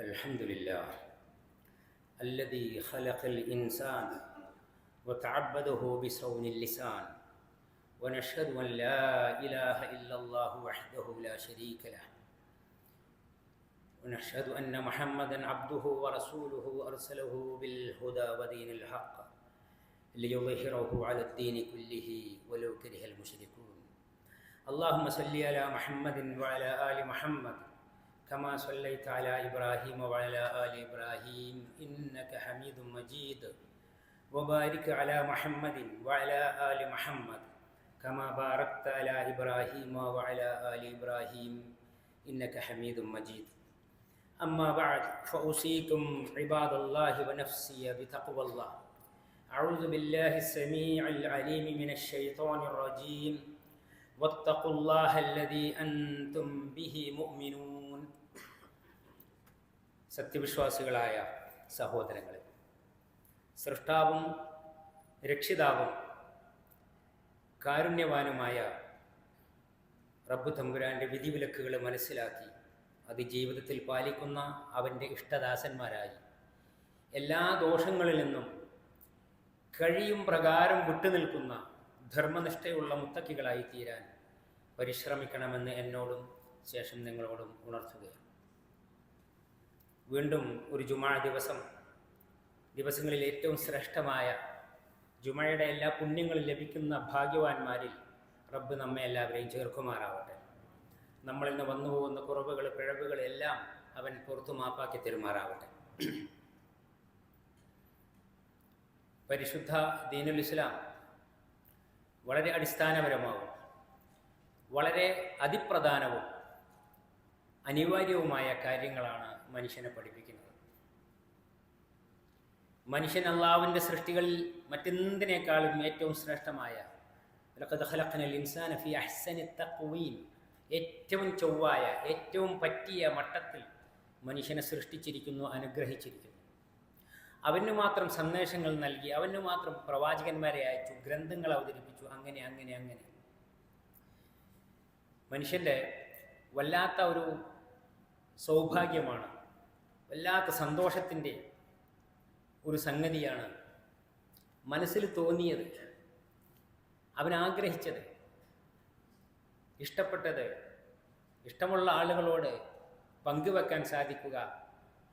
الحمد لله الذي خلق الإنسان وتعبده بصون اللسان ونشهد أن لا إله إلا الله وحده لا شريك له ونشهد أن محمدا عبده ورسوله أرسله بالهدى ودين الحق ليظهره على الدين كله ولو كره المشركون. اللهم صل على محمد وعلى آل محمد كما صليت على إبراهيم وعلى آل إبراهيم إنك حميد مجيد. وبارك على محمد وعلى آل محمد كما باركت على إبراهيم وعلى آل إبراهيم إنك حميد مجيد. أما بعد فأوصيكم عباد الله ونفسي بتقوى الله. أعوذ بالله السميع العليم من الشيطان الرجيم. واتقوا الله الذي أنتم به مؤمنون. സത്യവിശ്വാസികളായ സഹോദരങ്ങളെ. സൃഷ്ടാവും രക്ഷിതാവും കാരുണ്യവാനുമായ റബ്ബു തമ്പുരാന്റെ വിധിവിലക്കുകൾ മനസ്സിലാക്കി അത് ജീവിതത്തിൽ പാലിക്കുന്ന അവന്റെ ഇഷ്ടദാസന്മാരായി. എല്ലാ ദോഷങ്ങളിൽ നിന്നും കഴിയും പ്രകാരം വിട്ടുനിൽക്കുന്ന ധർമ്മനിഷ്ഠയുള്ള മുത്തക്കികളായി തീരാൻ പരിശ്രമിക്കണമെന്ന് എന്നോടും ശേഷം നിങ്ങളോടും ഉണർത്തുകയാണ്. വീണ്ടും ഒരു ജുമാ ദിവസം. ദിവസങ്ങളിൽ ഏറ്റവും ശ്രേഷ്ഠമായ ജുമയുടെ എല്ലാ പുണ്യങ്ങളും ലഭിക്കുന്ന ഭാഗ്യവാന്മാരിൽ റബ്ബ് നമ്മെ എല്ലാവരെയും ചേർക്കുമാറാവട്ടെ. നമ്മളിൽ നിന്ന് വന്നു പോകുന്ന കുറവുകൾ പിഴവുകൾ എല്ലാം അവൻ പുറത്തു മാപ്പാക്കി തെരുമാറാവട്ടെ. പരിശുദ്ധ ദീനുൽ ഇസ്ലാം വളരെ അടിസ്ഥാനപരമാവും വളരെ അതിപ്രധാനവും അനിവാര്യവുമായ കാര്യങ്ങളാണ് മനുഷ്യനെ പഠിപ്പിക്കുന്നത്. മനുഷ്യൻ അള്ളാവിന്റെ സൃഷ്ടികളിൽ മറ്റെന്തിനേക്കാളും ഏറ്റവും ശ്രേഷ്ഠമായ ഏറ്റവും ചൊവ്വായ ഏറ്റവും പറ്റിയ മട്ടത്തിൽ മനുഷ്യനെ സൃഷ്ടിച്ചിരിക്കുന്നു അനുഗ്രഹിച്ചിരിക്കുന്നു. അവന് മാത്രം സന്ദേശങ്ങൾ നൽകി അവന് മാത്രം പ്രവാചകന്മാരെ അയച്ചു ഗ്രന്ഥങ്ങൾ അവതരിപ്പിച്ചു അങ്ങനെ അങ്ങനെ അങ്ങനെ. മനുഷ്യന്റെ വല്ലാത്ത ഒരു സൗഭാഗ്യമാണ് വല്ലാത്ത സന്തോഷത്തിന്റെ ഒരു സംഗതിയാണ് മനസ്സിൽ തോന്നിയത് അവൻ ആഗ്രഹിച്ചത് ഇഷ്ടപ്പെട്ടത് ഇഷ്ടമുള്ള ആളുകളോട് പങ്കുവെക്കാൻ സാധിക്കുക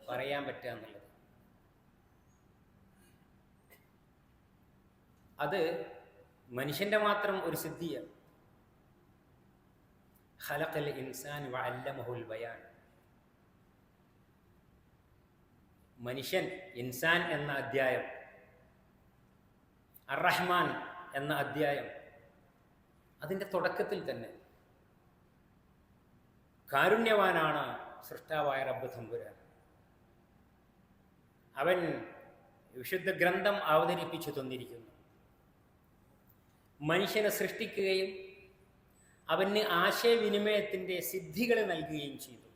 പറയാൻ പറ്റുക എന്നുള്ളത്. അത് മനുഷ്യന്റെ മാത്രം ഒരു സിദ്ധിയാണ്. ഖലഖൽ ഇൻസാൻ വഅല്ലമഹുൽ ബയാൻ. മനുഷ്യൻ ഇൻസാൻ എന്ന അധ്യായം അറഹ്മാൻ എന്ന അധ്യായം അതിന്റെ തുടക്കത്തിൽ തന്നെ കാരുണ്യവാനാണ് സൃഷ്ടാവായ റബ്ബ് തമ്പുരാൻ. അവൻ വിശുദ്ധ ഗ്രന്ഥം അവതരിപ്പിച്ചു തന്നിരിക്കുന്നു. മനുഷ്യനെ സൃഷ്ടിക്കുകയും അവന് ആശയവിനിമയത്തിന്റെ സിദ്ധികൾ നൽകുകയും ചെയ്തു.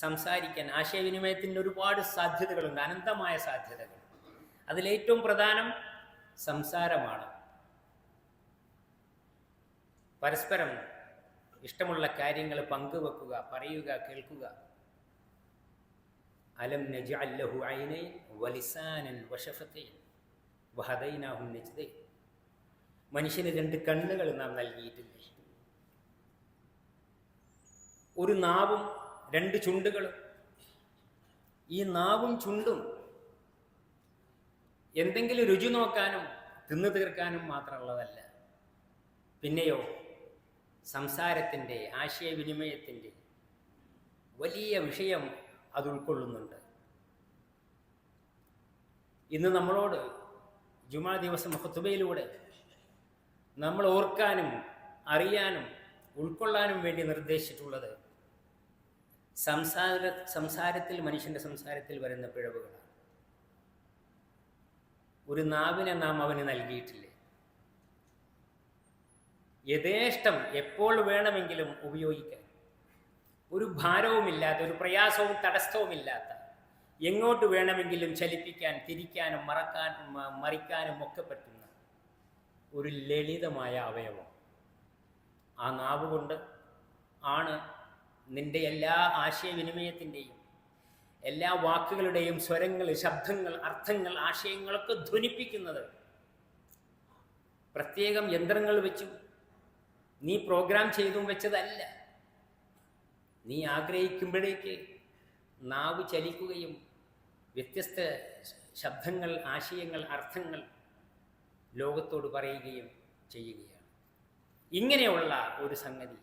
സംസാരിക്കാൻ ആശയവിനിമയത്തിന് ഒരുപാട് സാധ്യതകളുണ്ട് അനന്തമായ സാധ്യതകൾ. അതിലേറ്റവും പ്രധാനം സംസാരമാണ്. പരസ്പരം ഇഷ്ടമുള്ള കാര്യങ്ങൾ പങ്കുവെക്കുക പറയുക കേൾക്കുക. അലം നജ അല്ലഹു വലിസാനൻ വഷഫത്തൈൻ വഹദൈനാഹും നജ്ദൈൻ. മനുഷ്യന് രണ്ട് കണ്ണുകൾ നാം നൽകിയിട്ടില്ലേ? ഒരു നാവും രണ്ട് ചുണ്ടുകൾ ഈ നാവും ചുണ്ടും എന്തെങ്കിലും രുചി നോക്കാനും തിന്നു തീർക്കാനും മാത്രമുള്ളതല്ല. പിന്നെയോ സംസാരത്തിന്റെ ആശയവിനിമയത്തിന്റെ വലിയ വിഷയം അത് ഉൾക്കൊള്ളുന്നുണ്ട്. ഇന്ന് നമ്മളോട് ജുമാ ദിവസം ഹുത്തുബയിലൂടെ നമ്മൾ ഓർക്കാനും അറിയാനും ഉൾക്കൊള്ളാനും വേണ്ടി നിർദ്ദേശിച്ചിട്ടുള്ളത് സംസാര സംസാരത്തിൽ മനുഷ്യന്റെ സംസാരത്തിൽ വരുന്ന പിഴവുകളാണ്. ഒരു നാവിനെ നാം അവന് നൽകിയിട്ടില്ലേ? യഥേഷ്ടം എപ്പോൾ വേണമെങ്കിലും ഉപയോഗിക്കാൻ ഒരു ഭാരവുമില്ലാത്ത ഒരു പ്രയാസവും തടസ്സവുമില്ലാത്ത എങ്ങോട്ട് വേണമെങ്കിലും ചലിപ്പിക്കാൻ തിരിക്കാനും മറക്കാൻ മറിക്കാനും ഒക്കെ പറ്റുന്ന ഒരു ലളിതമായ അവയവം. ആ നാവ് കൊണ്ട് ആണ് നിന്റെ എല്ലാ ആശയവിനിമയത്തിന്റെയും എല്ലാ വാക്കുകളുടെയും സ്വരങ്ങൾ ശബ്ദങ്ങൾ അർത്ഥങ്ങൾ ആശയങ്ങളൊക്കെ ധ്വനിപ്പിക്കുന്നത്. പ്രത്യേകം യന്ത്രങ്ങൾ വെച്ചു. നീ പ്രോഗ്രാം ചെയ്തും വെച്ചതല്ല. നീ ആഗ്രഹിക്കുമ്പോഴേക്ക് നാവ് ചലിക്കുകയും വ്യത്യസ്ത ശബ്ദങ്ങൾ ആശയങ്ങൾ അർത്ഥങ്ങൾ ലോകത്തോട് പറയുകയും ചെയ്യുകയാണ്. ഇങ്ങനെയുള്ള ഒരു സംഗതി.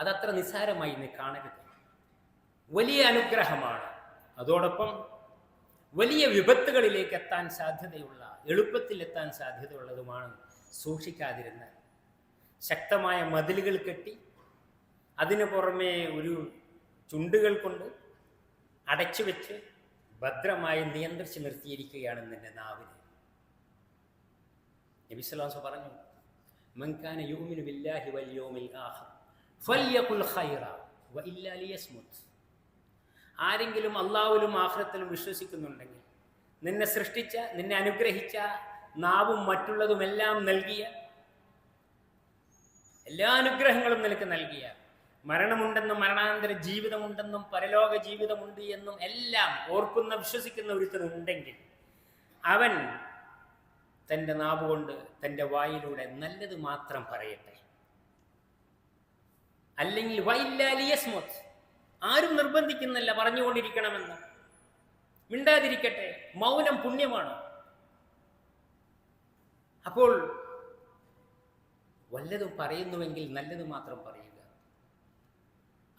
അതത്ര നിസ്സാരമായി നീ കാണരുത്. വലിയ അനുഗ്രഹമാണ്. അതോടൊപ്പം വലിയ വിപത്തുകളിലേക്ക് എത്താൻ സാധ്യതയുള്ള എളുപ്പത്തിൽ എത്താൻ സാധ്യതയുള്ളതുമാണ് സൂക്ഷിക്കാതിരുന്നാൽ ശക്തമായ മതിലുകൾ കെട്ടി അതിനു പുറമെ ഒരു ചുണ്ടുകൾ കൊണ്ട് അടച്ചു വെച്ച് ഭദ്രമായി നിയന്ത്രിച്ച് നിർത്തിയിരിക്കുകയാണ് നിന്റെ നാവിന്. നബിസ്വലാസ് പറഞ്ഞു മൻകാന യൂമിനു ബില്ലാഹി വൽ യൗമിൽ ഫല്യഖുൽ ഖൈറ വഇല്ലാ ലിയസ്മുത്. ആരെങ്കിലും അല്ലാഹുവിലും ആഖിറത്തിലും വിശ്വസിക്കുന്നുണ്ടെങ്കിൽ നിന്നെ സൃഷ്ടിച്ച നിന്നെ അനുഗ്രഹിച്ച നാവും മറ്റുള്ളതുമെല്ലാം നൽകിയ എല്ലാ അനുഗ്രഹങ്ങളും നിനക്ക് നൽകിയ മരണമുണ്ടെന്നും മരണാനന്തര ജീവിതമുണ്ടെന്നും പരലോക ജീവിതമുണ്ട് എന്നും എല്ലാം ഓർക്കുന്ന വിശ്വസിക്കുന്ന ഒരുത്തനുണ്ടെങ്കിൽ അവൻ തന്റെ നാവുകൊണ്ട് തന്റെ വായിലൂടെ നല്ലത് മാത്രം പറയട്ടെ. അല്ലെങ്കിൽ വൈല്ലാലിയസ്മോത്ത് ആരും നിർബന്ധിക്കുന്നില്ല പറഞ്ഞുകൊണ്ടിരിക്കണമെന്ന്. മിണ്ടാതിരിക്കട്ടെ മൗനം പുണ്യമാണ്. അപ്പോൾ വല്ലതും പറയുന്നുവെങ്കിൽ നല്ലത് മാത്രം പറയുക.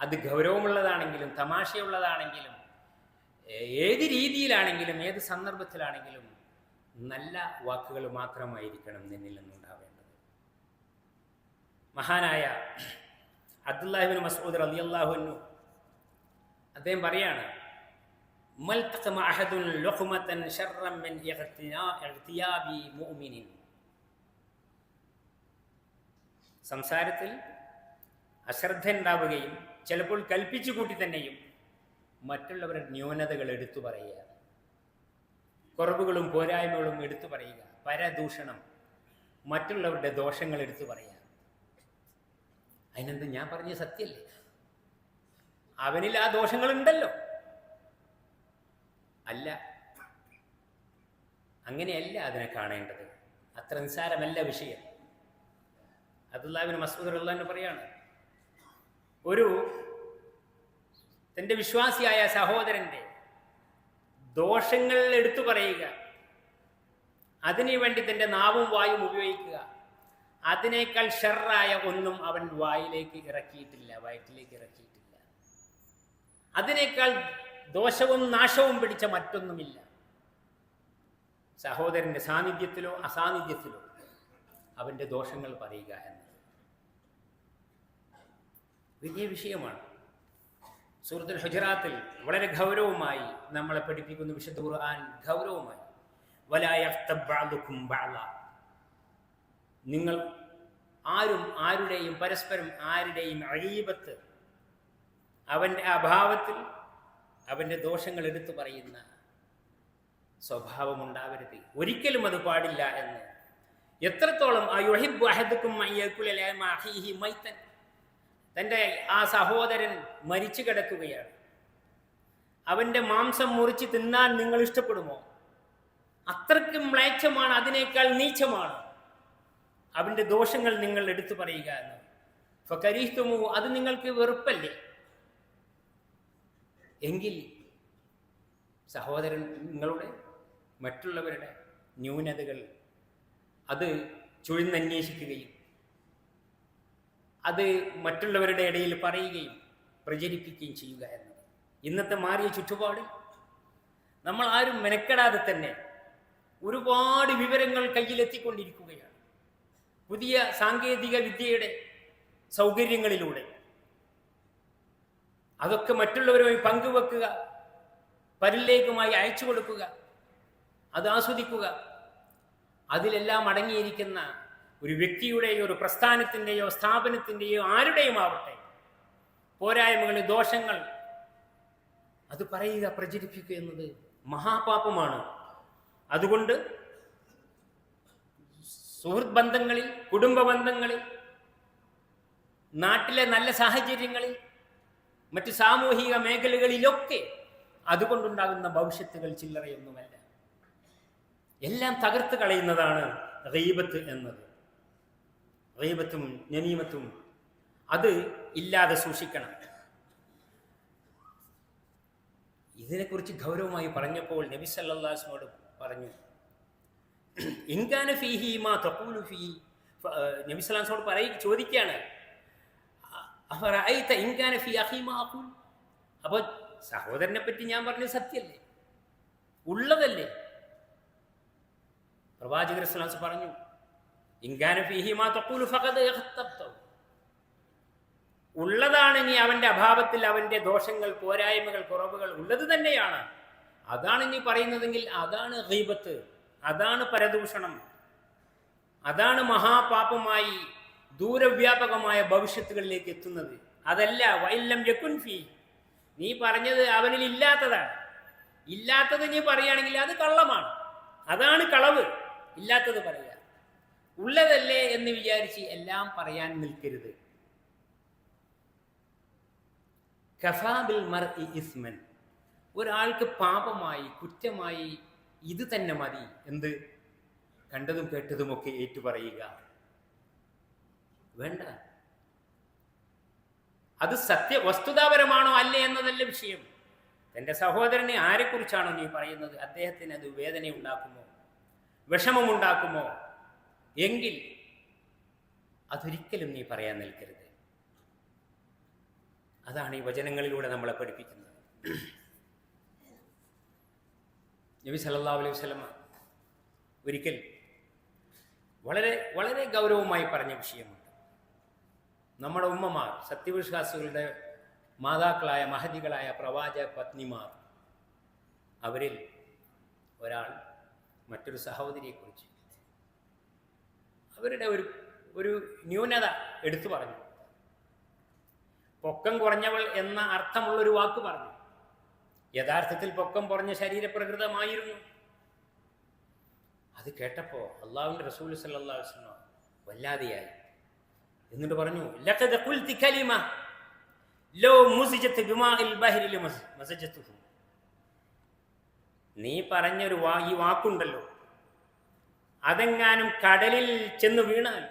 അത് ഗൗരവമുള്ളതാണെങ്കിലും തമാശയുള്ളതാണെങ്കിലും ഏത് രീതിയിലാണെങ്കിലും ഏത് സന്ദർഭത്തിലാണെങ്കിലും നല്ല വാക്കുകൾ മാത്രമായിരിക്കണം നിന്നിൽ നിന്നുണ്ടാവേണ്ടത്. മഹാനായ അബ്ദുല്ലാഹിബിൻ മസൂദ് റളിയല്ലാഹുവിനു അദ്ദേഹം പറയാണ് സംസാരത്തിൽ അശ്രദ്ധ ഉണ്ടാവുകയും ചിലപ്പോൾ കൽപ്പിച്ചു കൂട്ടി തന്നെയും മറ്റുള്ളവരുടെ ന്യൂനതകൾ എടുത്തു പറയുക കുറവുകളും പോരായ്മകളും എടുത്തു പറയുക പരദൂഷണം മറ്റുള്ളവരുടെ ദോഷങ്ങൾ എടുത്തു പറയുക. അതിനെന്ത് ഞാൻ പറഞ്ഞ സത്യല്ലേ? അവനിൽ ആ ദോഷങ്ങളുണ്ടല്ലോ. അല്ല. അങ്ങനെയല്ല അതിനെ കാണേണ്ടത്. അത്ര നിസ്സാരമല്ല വിഷയം. അബ്ദുല്ലാബിൻ മസൂദ് പറയാണ് ഒരു തന്റെ വിശ്വാസിയായ സഹോദരന്റെ ദോഷങ്ങൾ എടുത്തു പറയുക. അതിനു വേണ്ടി തന്റെ നാവും വായും ഉപയോഗിക്കുക. അതിനേക്കാൾ ഷെറായ ഒന്നും അവൻ വായിലേക്ക് ഇറക്കിയിട്ടില്ല വയറ്റിലേക്ക് ഇറക്കിയിട്ടില്ല. അതിനേക്കാൾ ദോഷവും നാശവും പിടിച്ച മറ്റൊന്നുമില്ല. സഹോദരന്റെ സാന്നിധ്യത്തിലോ അസാന്നിധ്യത്തിലോ അവന്റെ ദോഷങ്ങൾ പറയുക എന്നത്. വലിയ വിഷയമാണ്. സൂറത്തുൽ ഹുജറാത്തിൽ വളരെ ഗൗരവമായി നമ്മളെ പഠിപ്പിക്കുന്ന വിശുദ്ധ ഖുർആൻ ഗൗരവമായി. വലായ. നിങ്ങൾ ആരും ആരുടെയും പരസ്പരം ആരുടെയും അഴീപത്ത് അവന്റെ അഭാവത്തിൽ അവന്റെ ദോഷങ്ങൾ എടുത്തു പറയുന്ന സ്വഭാവമുണ്ടാവരുത്. ഒരിക്കലും അത് പാടില്ല എന്ന്. എത്രത്തോളം തന്റെ ആ സഹോദരൻ മരിച്ചു കിടക്കുകയാണ്. അവന്റെ മാംസം മുറിച്ച് തിന്നാൻ നിങ്ങൾ ഇഷ്ടപ്പെടുമോ? അത്രയ്ക്കും മ്ലേച്ഛമാണ് അതിനേക്കാൾ നീച്ചമാണ്. അവന്റെ ദോഷങ്ങൾ നിങ്ങൾ എടുത്തു പറയുക എന്ന്. ഫരീഹ്തുമു അത് നിങ്ങൾക്ക് വെറുപ്പല്ലേ? എങ്കിൽ സഹോദരൻ നിങ്ങളുടെ മറ്റുള്ളവരുടെ ന്യൂനതകൾ അത് ചുഴിന്നന്വേഷിക്കുകയും അത് മറ്റുള്ളവരുടെ ഇടയിൽ പറയുകയും പ്രചരിപ്പിക്കുകയും ചെയ്യുക എന്നത്. ഇന്നത്തെ മാറിയ ചുറ്റുപാടിൽ നമ്മൾ ആരും മെനക്കെടാതെ തന്നെ ഒരുപാട് വിവരങ്ങൾ കയ്യിലെത്തിക്കൊണ്ടിരിക്കുകയാണ്. പുതിയ സാങ്കേതിക വിദ്യയുടെ സൗകര്യങ്ങളിലൂടെ. അതൊക്കെ മറ്റുള്ളവരുമായി പങ്കുവെക്കുക പരലിലേക്കുമായി അയച്ചു കൊടുക്കുക അത് ആസ്വദിക്കുക അതിലെല്ലാം അടങ്ങിയിരിക്കുന്ന ഒരു വ്യക്തിയുടെയോ ഒരു പ്രസ്ഥാനത്തിന്റെയോ സ്ഥാപനത്തിന്റെയോ ആരുടെയും ആവട്ടെ പോരായ്മകൾ ദോഷങ്ങൾ അത് പറയുക പ്രചരിപ്പിക്കുക എന്നത് മഹാപാപമാണ്. അതുകൊണ്ട് സുഹൃത്ത് ബന്ധങ്ങളിൽ കുടുംബ ബന്ധങ്ങളിൽ നാട്ടിലെ നല്ല സാഹചര്യങ്ങളിൽ മറ്റ് സാമൂഹിക മേഖലകളിലൊക്കെ അതുകൊണ്ടുണ്ടാകുന്ന ഭവിഷ്യത്തുകൾ ചില്ലറയൊന്നുമല്ല. എല്ലാം തകർത്ത് കളയുന്നതാണ് റീബത്ത് എന്നത്. റീബത്തും നമീമത്തും അത് ഇല്ലാതെ സൂക്ഷിക്കണം. ഇതിനെക്കുറിച്ച് ഗൗരവമായി പറഞ്ഞപ്പോൾ നബി സല്ലാസ്മോട് പറഞ്ഞു ഇൻകാന ഫീഹി മാ തഖൂലു ഫീ നബി സല്ലാസ്മോട് പറയി ചോദിക്കുകയാണ്. ഇൻകാന ഫീ അഖീ മാ അഖൂൽ? അപ്പോൾ സഹോദരനെ പറ്റി ഞാൻ പറഞ്ഞത് സത്യല്ലേ? ഉള്ളതല്ലേ? പ്രവാചകർ സ്വലാസ് പറഞ്ഞു ഇൻകാന ഫീഹി മാ തഖൂലു ഫഖദ് ഉള്ളതാണ് ഇനി അവന്റെ അഭാവത്തിൽ അവന്റെ ദോഷങ്ങൾ പോരായ്മകൾ കുറവുകൾ ഉള്ളത് തന്നെയാണ്. അതാണ് ഇനി പറയുന്നതെങ്കിൽ അതാണ് ഗീബത്ത്. അതാണ് പരദൂഷണം. അതാണ് മഹാപാപമായി ദൂരവ്യാപകമായ ഭവിഷ്യത്തുകളിലേക്ക് എത്തുന്നത്. അതല്ല വൈല്ലം യക്കുൻഫി നീ പറഞ്ഞത് അവനിൽ ഇല്ലാത്തതാണ്. ഇല്ലാത്തത് നീ പറയുകയാണെങ്കിൽ അത് കള്ളമാണ്. അതാണ് കളവ്. ഇല്ലാത്തത് പറയുക. ഉള്ളതല്ലേ എന്ന് വിചാരിച്ച് എല്ലാം പറയാൻ നിൽക്കരുത്. കഫാബിൽ മർ ഇസ്മൻ. ഒരാൾക്ക് പാപമായി കുറ്റമായി ഇത് തന്നെ മതി എന്ത് കണ്ടതും കേട്ടതുമൊക്കെ ഏറ്റുപറയുക വേണ്ട. അത് സത്യ വസ്തുതാപരമാണോ അല്ലേ എന്നതല്ല വിഷയം. തന്റെ സഹോദരനെ ആരെക്കുറിച്ചാണോ നീ പറയുന്നത്? അദ്ദേഹത്തിന് അത് വേദന ഉണ്ടാക്കുമോ? വിഷമമുണ്ടാക്കുമോ എങ്കിൽ അതൊരിക്കലും നീ പറയാൻ നിൽക്കരുത്. അതാണ് ഈ വചനങ്ങളിലൂടെ നമ്മളെ പഠിപ്പിക്കുന്നത്. നബി സല്ലാ അലൈഹി വസ്ലമ ഒരിക്കൽ വളരെ വളരെ ഗൗരവമായി പറഞ്ഞ വിഷയമുണ്ട്. നമ്മുടെ ഉമ്മമാർ സത്യവിശ്വാസികളുടെ മാതാക്കളായ മഹതികളായ പ്രവാചക പത്നിമാർ അവരിൽ ഒരാൾ മറ്റൊരു സഹോദരിയെക്കുറിച്ച് അവരുടെ ഒരു ഒരു ന്യൂനത എടുത്തു പറഞ്ഞു. പൊക്കം കുറഞ്ഞവൾ എന്ന അർത്ഥമുള്ളൊരു വാക്ക് പറഞ്ഞു. യഥാർത്ഥത്തിൽ പൊക്കം കുറഞ്ഞ ശരീരപ്രകൃതമായിരുന്നു. അത് കേട്ടപ്പോൾ അള്ളാഹുവിന്റെ റസൂൽ സല്ലാ വല്ലാതെയായി. എന്നിട്ട് പറഞ്ഞു നീ പറഞ്ഞൊരു ഈ വാക്കുണ്ടല്ലോ. അതെങ്ങാനും കടലിൽ ചെന്ന് വീണാൽ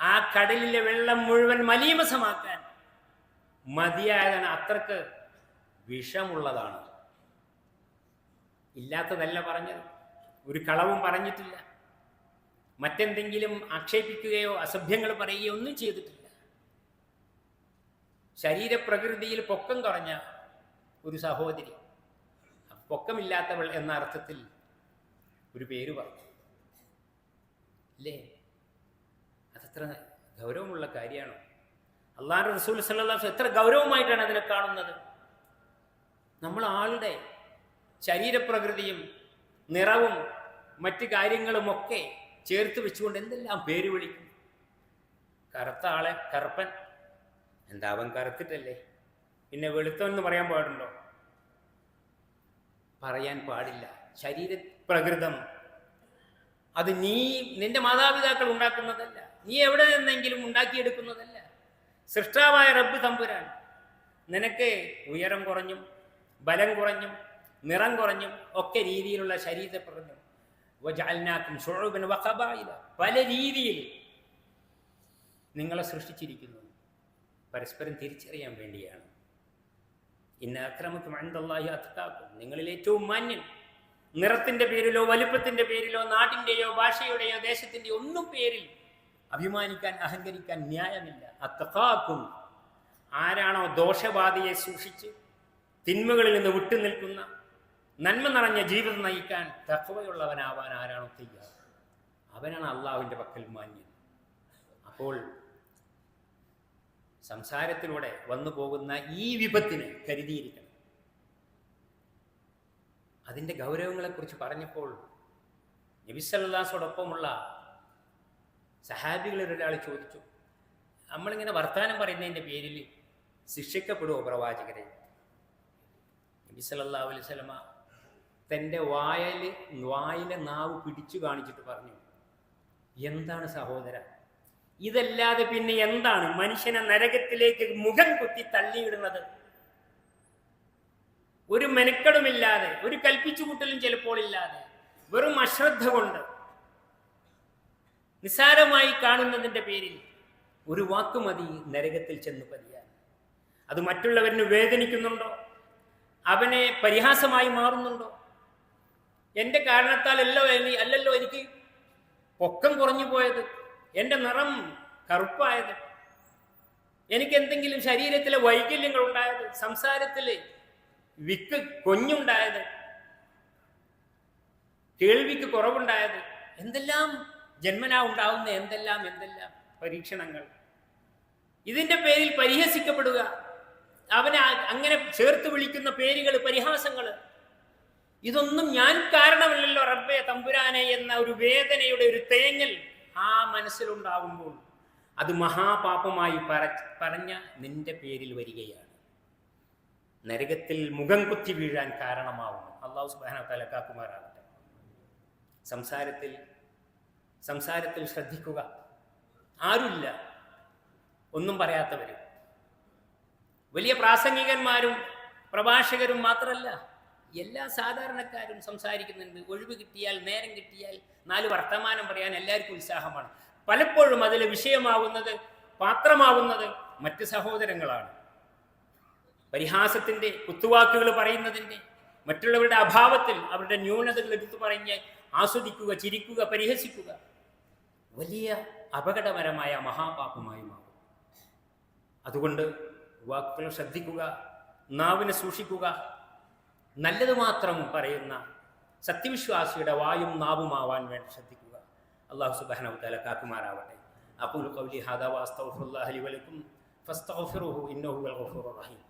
ആ കടലിലെ വെള്ളം മുഴുവൻ മലീമസമാക്കാൻ മതിയായതാണ് അത്രയ്ക്ക് വിഷമുള്ളതാണ്. ഇല്ലാത്തതല്ല പറഞ്ഞത്. ഒരു കളവും പറഞ്ഞിട്ടില്ല. മറ്റെന്തെങ്കിലും ആക്ഷേപിക്കുകയോ അസഭ്യങ്ങൾ പറയുകയോ ഒന്നും ചെയ്തിട്ടില്ല. ശരീരപ്രകൃതിയിൽ പൊക്കം കുറഞ്ഞ ഒരു സഹോദരി. പൊക്കമില്ലാത്തവൾ എന്ന അർത്ഥത്തിൽ ഒരു പേര് പറഞ്ഞു. അല്ലേ അതത്ര ഗൗരവമുള്ള കാര്യമാണോ? അള്ളാഹ് റസൂൽ സല്ലാസ് എത്ര ഗൗരവമായിട്ടാണ് അതിനെ കാണുന്നത്? നമ്മൾ ആളുടെ ശരീരപ്രകൃതിയും നിറവും മറ്റു കാര്യങ്ങളുമൊക്കെ ചേർത്ത് വെച്ചുകൊണ്ട് എന്തെല്ലാം പേര് വിളിക്കും? കറുത്ത ആളെ കറുപ്പൻ. എന്താ കറുത്തിട്ടല്ലേ? പിന്നെ വെളുത്തമെന്ന് പറയാൻ പാടുണ്ടോ? പറയാൻ പാടില്ല. ശരീരപ്രകൃതം. അത് നീ നിന്റെ മാതാപിതാക്കൾ ഉണ്ടാക്കുന്നതല്ല. നീ എവിടെ നിന്നെങ്കിലും ഉണ്ടാക്കിയെടുക്കുന്നതല്ല. സൃഷ്ടാവായ റബ്ബ് തമ്പുരാൻ. നിനക്ക് ഉയരം കുറഞ്ഞും ബലം കുറഞ്ഞും നിറം കുറഞ്ഞും ഒക്കെ രീതിയിലുള്ള ശരീരത്തെ വഖബായില പല രീതിയിൽ നിങ്ങളെ സൃഷ്ടിച്ചിരിക്കുന്നു. പരസ്പരം തിരിച്ചറിയാൻ വേണ്ടിയാണ്. ഇന്ന അക്രമക്കും അൻതല്ലാഹി അത്തക്കാക്കും നിങ്ങളിൽ ഏറ്റവും മാന്യൻ നിറത്തിന്റെ പേരിലോ വലുപ്പത്തിന്റെ പേരിലോ നാടിന്റെയോ ഭാഷയുടെയോ ദേശത്തിന്റെയോ ഒന്നും പേരിൽ അഭിമാനിക്കാൻ അഹങ്കരിക്കാൻ ന്യായമില്ല. അത്തക്കാക്കും ആരാണോ ദോഷബാധയെ സൂക്ഷിച്ച് തിന്മകളിൽ നിന്ന് വിട്ടുനിൽക്കുന്ന നന്മ നിറഞ്ഞ ജീവിതം നയിക്കാൻ തക്കവയുള്ളവനാവാൻ ആരാണോ തയ്യാറ് അവനാണ് അള്ളാഹുവിന്റെ പക്കൽ മാന്യൻ. അപ്പോൾ സംസാരത്തിലൂടെ വന്നു പോകുന്ന ഈ വിപത്തിന് കരുതിയിരിക്കണം. അതിന്റെ ഗൗരവങ്ങളെക്കുറിച്ച് പറഞ്ഞപ്പോൾ നബിസല്ലാസോടൊപ്പമുള്ള സഹാബികളിൽ ഒരാൾ ചോദിച്ചു നമ്മളിങ്ങനെ വർത്തമാനം പറയുന്നതിന്റെ പേരിൽ ശിക്ഷിക്കപ്പെടുമോ പ്രവാചകരെ? നബി സല്ലല്ലാഹു അലൈഹി തന്റെ വായൽ വായിലെ നാവ് പിടിച്ചു കാണിച്ചിട്ട് പറഞ്ഞു എന്താണ് സഹോദര? ഇതല്ലാതെ പിന്നെ എന്താണ്? മനുഷ്യനെ നരകത്തിലേക്ക് മുഖം കുത്തി തള്ളിയിടുന്നത്. ഒരു മെനക്കെടുമില്ലാതെ ഒരു കൽപ്പിച്ചുകൂട്ടലും ചിലപ്പോൾ ഇല്ലാതെ വെറും അശ്രദ്ധ കൊണ്ട് നിസ്സാരമായി കാണുന്നതിന്റെ പേരിൽ ഒരു വാക്ക് മതി നരകത്തിൽ ചെന്ന് പതിയാൻ. അത് മറ്റുള്ളവരിന് വേദനിക്കുന്നുണ്ടോ? അവനെ പരിഹാസമായി മാറുന്നുണ്ടോ? എന്റെ കാരണത്താലല്ലോ എനി- അല്ലല്ലോ എനിക്ക് പൊക്കം കുറഞ്ഞു പോയത് എന്റെ നിറം കറുപ്പായത് എനിക്ക് എന്തെങ്കിലും ശരീരത്തിലെ വൈകല്യങ്ങൾ ഉണ്ടായത് സംസാരത്തിൽ വിക്ക് കൊഞ്ഞുണ്ടായത് കേൾവിക്ക് കുറവുണ്ടായത് എന്തെല്ലാം ജന്മനാ ഉണ്ടാവുന്ന എന്തെല്ലാം എന്തെല്ലാം പരീക്ഷണങ്ങൾ. ഇതിന്റെ പേരിൽ പരിഹസിക്കപ്പെടുക. അവനെ അങ്ങനെ ചേർത്ത് വിളിക്കുന്ന പേരുകൾ പരിഹാസങ്ങൾ ഇതൊന്നും ഞാൻ കാരണമല്ലല്ലോ റബ്ബെ തമ്പുരാനെ എന്ന ഒരു വേദനയുടെ ഒരു തേങ്ങൽ ആ മനസ്സിലുണ്ടാകുമ്പോൾ അത് മഹാപാപമായി പറ പറഞ്ഞ നിന്റെ പേരിൽ വരികയാണ്. നരകത്തിൽ മുഖം കുത്തി വീഴാൻ കാരണമാവുന്നു. അള്ളാഹു സുബാന തലക്കാക്കുമാറാകട്ടെ സംസാരത്തിൽ സംസാരത്തിൽ ശ്രദ്ധിക്കുക. ആരുമില്ല. ഒന്നും പറയാത്തവര്. വലിയ പ്രാസംഗികന്മാരും പ്രഭാഷകരും മാത്രമല്ല എല്ലാ സാധാരണക്കാരും സംസാരിക്കുന്നുണ്ട്. ഒഴിവ് കിട്ടിയാൽ നേരം കിട്ടിയാൽ നാല് വർത്തമാനം പറയാൻ എല്ലാവർക്കും ഉത്സാഹമാണ്. പലപ്പോഴും അതിൽ വിഷയമാവുന്നത് പാത്രമാവുന്നത് മറ്റ് സഹോദരങ്ങളാണ്. പരിഹാസത്തിന്റെ കുത്തുവാക്കുകൾ പറയുന്നതിന്റെ മറ്റുള്ളവരുടെ അഭാവത്തിൽ അവരുടെ ന്യൂനതകൾ എടുത്തു പറഞ്ഞ് ആസ്വദിക്കുക ചിരിക്കുക പരിഹസിക്കുക വലിയ അപകടകരമായ മഹാപാപമായി മാറും അതുകൊണ്ട് വാക്കുകൾ ശ്രദ്ധിക്കുക നാവിനെ സൂക്ഷിക്കുക. നല്ലത് മാത്രം പറയുന്ന സത്യവിശ്വാസിയുടെ വായും നാവുമാവാൻ വേണ്ടി ശ്രദ്ധിക്കുക. അള്ളാഹു സുബാന തല കാക്കുമാറാവട്ടെ. അഖൂലു ഖൗലി ഹാദാ വഅസ്തഗ്ഫിറുല്ലാഹ ലി വലക്കും ഫസ്തഗ്ഫിറുഹു ഇന്നഹു ഗഫൂറുർ റഹീം.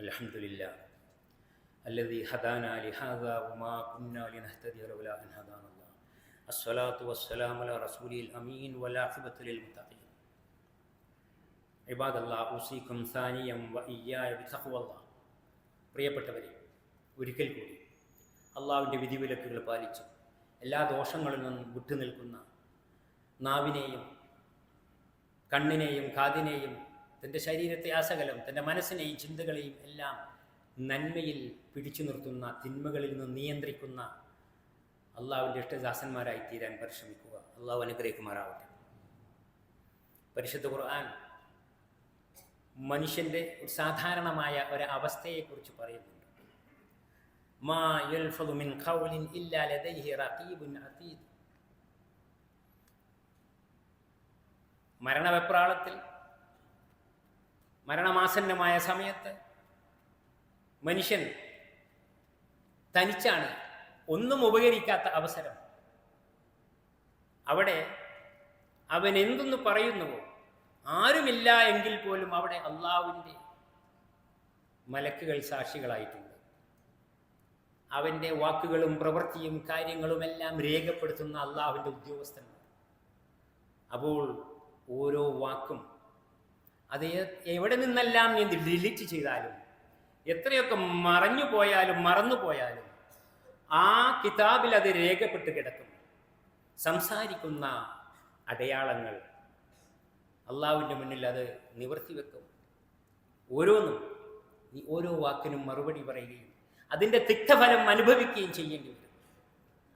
الحمد لله الذي هدانا لهذا وما كنا لنهتدي لولا ان هدانا الله الصلاه والسلام على رسوله الأمين والعاقبة للمتقين عباد الله اوصيكم ثانيا وإياي بتقوى الله പ്രിയപ്പെട്ടവരെ ഒരിക്കൽ കൂടി അള്ളാവിന്റെ വിധിവിലക്കുകൾ പാലിച്ച് എല്ലാ ദോഷങ്ങളിൽ നിന്നും വിട്ടുനിൽക്കുന്ന നാവിനെയും കണ്ണിനെയും കാതിനെയും തന്റെ ശരീരത്തെ അസകലം തന്റെ മനസ്സിനെയും ചിന്തകളെയും എല്ലാം നന്മയിൽ പിടിച്ചു നിർത്തുന്ന തിന്മകളിൽ നിന്ന് നിയന്ത്രിക്കുന്ന അള്ളാഹുവിന്റെ ഇഷ്ടദാസന്മാരായി തീരാൻ പരിശ്രമിക്കുക. അള്ളാഹു അനുഗ്രഹിക്കുമാറാവട്ടെ. പരിശുദ്ധ ഖുർആൻ മനുഷ്യന്റെ ഒരു സാധാരണമായ ഒരു അവസ്ഥയെക്കുറിച്ച് പറയുന്നുണ്ട്. മാ മിൻ ഖൗലിൻ ഇല്ലാ ലദൈഹി റഖീബുൻ അതീദ്. മരണവെപ്രാളത്തിൽ മരണമാസന്നമായ സമയത്ത് മനുഷ്യൻ തനിച്ചാണ് ഒന്നും ഉപകരിക്കാത്ത അവസരം. അവിടെ അവൻ എന്തെന്ന് പറയുന്നുവോ? ആരുമില്ല എങ്കിൽ പോലും അവിടെ അള്ളാവിന്റെ മലക്കുകൾ സാക്ഷികളായിട്ടുണ്ട്. അവന്റെ വാക്കുകളും പ്രവൃത്തിയും കാര്യങ്ങളുമെല്ലാം രേഖപ്പെടുത്തുന്ന അള്ളാഹുവിന്റെ ഉദ്യോഗസ്ഥന്മാർ. അപ്പോൾ ഓരോ വാക്കും അത് എവിടെ നിന്നെല്ലാം നീ ഡിലീറ്റ് ചെയ്താലും എത്രയൊക്കെ മറഞ്ഞു പോയാലും മറന്നു പോയാലും ആ കിതാബിൽ അത് രേഖപ്പെട്ട് കിടക്കും. സംസാരിക്കുന്ന അടയാളങ്ങൾ അള്ളാവിന്റെ മുന്നിൽ അത് നിവർത്തി വെക്കും. ഓരോന്നും നീ ഓരോ വാക്കിനും മറുപടി പറയുകയും അതിന്റെ തിക്തഫലം അനുഭവിക്കുകയും ചെയ്യേണ്ടി വരും.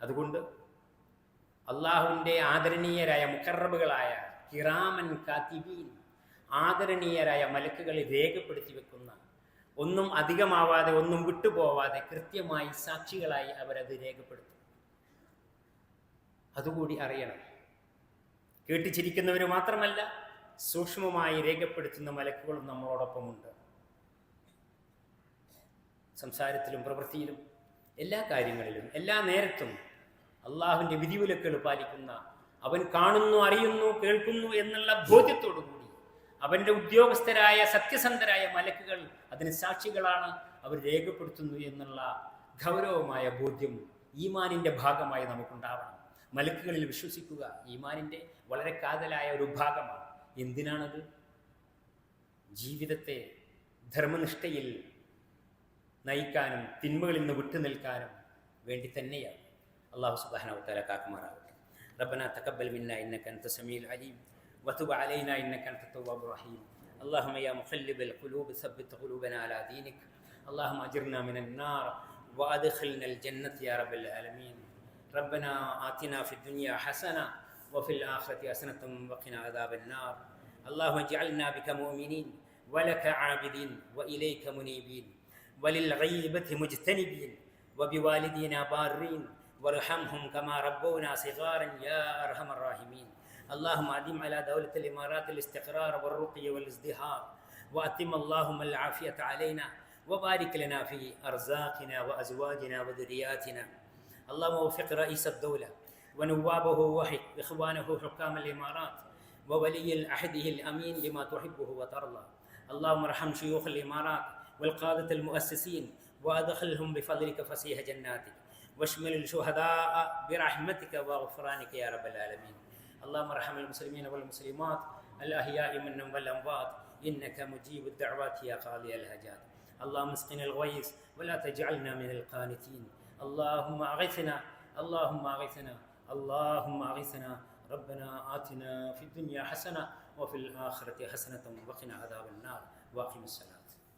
അതുകൊണ്ട് അള്ളാഹുവിന്റെ ആദരണീയരായ മുക്കറബുകളായ കിറാമൻ കാത്തിബീൻ ആദരണീയരായ മലക്കുകൾ രേഖപ്പെടുത്തി വെക്കുന്ന ഒന്നും അധികമാവാതെ ഒന്നും വിട്ടുപോവാതെ കൃത്യമായി സാക്ഷികളായി അവരത് രേഖപ്പെടുത്തും. അതുകൂടി അറിയണം. കേട്ടിച്ചിരിക്കുന്നവർ മാത്രമല്ല സൂക്ഷ്മമായി രേഖപ്പെടുത്തുന്ന മലക്കുകളും നമ്മളോടൊപ്പമുണ്ട്. സംസാരത്തിലും പ്രവൃത്തിയിലും എല്ലാ കാര്യങ്ങളിലും എല്ലാ നേരത്തും അള്ളാഹുവിന്റെ വിധിവിലക്കുകൾ പാലിക്കുന്ന അവൻ കാണുന്നു അറിയുന്നു കേൾക്കുന്നു എന്നുള്ള ബോധ്യത്തോടു കൂടി അവന്റെ ഉദ്യോഗസ്ഥരായ സത്യസന്ധരായ മലക്കുകൾ അതിന് സാക്ഷികളാണ് അവർ രേഖപ്പെടുത്തുന്നു എന്നുള്ള ഗൗരവമായ ബോധ്യം ഈമാനിന്റെ ഭാഗമായി നമുക്കുണ്ടാവണം. മലക്കുകളിൽ വിശ്വസിക്കുക ഈമാനിന്റെ വളരെ കാതലായ ഒരു ഭാഗമാണ്. എന്തിനാണത്? ജീവിതത്തെ ധർമ്മനിഷ്ഠയിൽ നയിക്കാനും തിന്മകളിൽ നിന്ന് വിട്ടുനിൽക്കാനും വേണ്ടി തന്നെയാണ്. അള്ളാഹു സുബാനവത്താല കാക്കുമാറാവട്ടെ റബ്ബന തക്കബൽ മിന്ന ഇന്നക അൻത സമീൽ അലീം. وتب علينا إنك أنت التواب الرحيم. اللهم يا مقلب القلوب ثبت قلوبنا على دينك. اللهم أجرنا من النار وأدخلنا الجنة يا رب العالمين. ربنا آتنا في الدنيا حسنة وفي الآخرة حسنة وقنا عذاب النار. اللهم اجعلنا بك مؤمنين ولك عابدين وإليك منيبين. وللغيبة مجتنبين وبوالدينا بارين. وارحمهم كما ربونا صغارا يا أرحم الراحمين. اللهم أدم على دولة الإمارات الاستقرار والرقي والازدهار وأتم اللهم العافية علينا وبارك لنا في أرزاقنا وأزواجنا وذرياتنا. اللهم وفق رئيس الدولة ونوابه وإخوانه حكام الإمارات وولي عهده الأمين لما تحبه وترضى. اللهم ارحم شيوخ الإمارات والقادة المؤسسين وأدخلهم بفضلك فسيح جناتك واشمل الشهداء برحمتك وغفرانك يا رب العالمين. اللهم ارحم المسلمين والمسلمات الأحياء منهم والأموات إنك مجيب الدعوات يا قاضي الحاجات. اللهم اسقنا الغيث ولا تجعلنا من القانتين. اللهم أغثنا اللهم أغثنا اللهم أغثنا. ربنا آتنا في الدنيا حسنة وفي الآخرة حسنة وقنا عذاب النار. وأقم الصلاة.